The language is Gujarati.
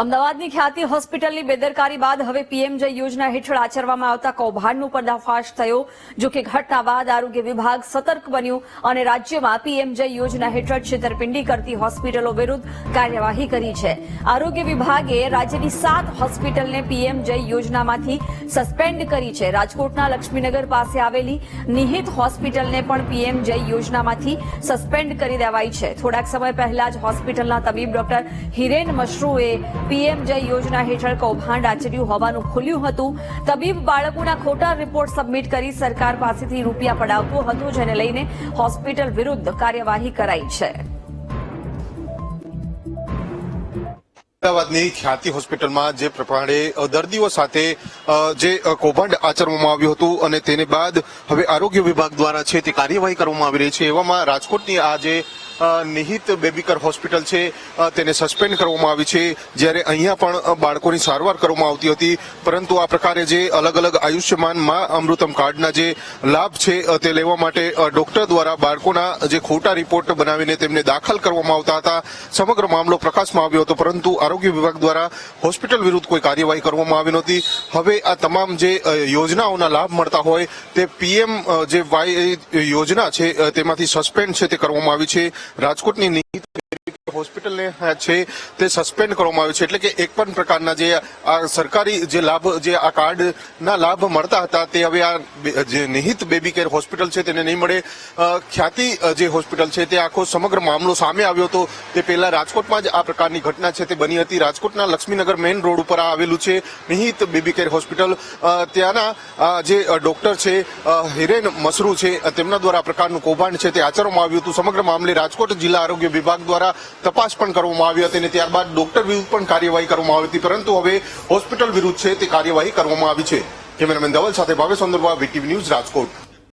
અમદાવાદની ખ્યાતિ હોસ્પિટલની બેદરકારી બાદ હવે પીએમજય યોજના હેઠળ આચરવામાં આવતા કૌભાંડનો પર્દાફાશ થયો, જો કે ઘટના બાદ આરોગ્ય વિભાગ સતર્ક બન્યું અને રાજ્યમાં પીએમજય યોજના હેઠળ છેતરપિંડી કરતી હોસ્પિટલો વિરુદ્ધ કાર્યવાહી કરી છે. આરોગ્ય વિભાગે રાજ્યની સાત હોસ્પિટલને પીએમજય યોજનામાંથી સસ્પેન્ડ કરી છે. રાજકોટના લક્ષ્મીનગર પાસે આવેલી નિહિત હોસ્પિટલને પણ પીએમજય યોજનામાંથી સસ્પેન્ડ કરી દેવાઈ છે. થોડાક સમય પહેલા જ હોસ્પિટલના તબીબ ડોક્ટર હિરેન મશરૂએ પીએમજય યોજના હેઠળ કૌભાંડ આચર્યું હોવાનું ખુલ્યું હતું. તબીબ બાળકોના ખોટા રિપોર્ટ સબમિટ કરી સરકાર પાસેથી રૂપિયા પડાવતો હતો, જેને લઈને હોસ્પિટલ વિરુદ્ધ કાર્યવાહી કરાઈ છે. અમદાવાદની ખ્યાતિ હોસ્પિટલમાં જે પ્રમાણે દર્દીઓ સાથે જે કૌભાંડ આચરવામાં આવ્યું હતું અને તેને બાદ હવે આરોગ્ય વિભાગ દ્વારા છે તે કાર્યવાહી કરવામાં આવી રહી છે. એવામાં રાજકોટની આ જે નિહિત બેબીકર હોસ્પિટલ છે. તેને સસ્પેન્ડ કરવામાં આવી છે. જ્યારે અહીંયા પણ બાળકોની સારવાર કરવામાં આવતી હતી. પરંતુ આ પ્રકારે જે અલગ અલગ આયુષ્યમાનમાં અમૃતમ કાર્ડના જે લાભ છે તે લેવા માટે ડોક્ટર દ્વારા બાળકોના જે ખોટા રિપોર્ટ બનાવીને તેમને દાખલ કરવામાં આવતા હતા. સમગ્ર મામલો પ્રકાશમાં આવ્યો હતો. પરંતુ આરોગ્ય વિભાગ દ્વારા હોસ્પિટલ વિરુદ્ધ કોઈ કાર્યવાહી કરવામાં આવી નહોતી. હવે આ તમામ જે યોજનાઓના લાભ મળતા હોય, તે પીએમ જે વાય યોજના છે તેમાંથી સસ્પેન્ડ છે તે કરવામાં આવી છે. રાજકોટની હોસ્પિટલને છે તે સસ્પેન્ડ કરવામાં આવ્યું છે. એટલે કે એક પણ પ્રકારના જે આ સરકારી જે લાભ, જે આ કાર્ડના લાભ મળતા હતા, તે હવે આ જે નિહિત બેબી કેર હોસ્પિટલ છે તેને નહીં મળે. ખ્યાતિ જે હોસ્પિટલ છે તે આખો સમગ્ર મામલો સામે આવ્યો હતો. તે પહેલા રાજકોટમાં જ આ પ્રકારની ઘટના છે તે બની હતી. રાજકોટના લક્ષ્મીનગર મેઇન રોડ ઉપર આવેલું છે નિહિત બેબી કેર હોસ્પિટલ. ત્યાંના જે ડોક્ટર છે હિરેન મસરૂ છે તેમના દ્વારા પ્રકારનું કૌભાંડ છે તે આચરવામાં આવ્યું હતું. સમગ્ર મામલે રાજકોટ જિલ્લા આરોગ્ય વિભાગ દ્વારા તપાસ પણ કરવામાં આવી હતી અને ત્યારબાદ ડોક્ટર વિરુદ્ધ પણ કાર્યવાહી કરવામાં આવી હતી. પરંતુ હવે હોસ્પિટલ વિરુદ્ધ છે તે કાર્યવાહી કરવામાં આવી છે. કેમેરામેન ધવલ સાથે ભાવેશ અંદરવા, વીટીવી ન્યૂઝ રાજકોટ.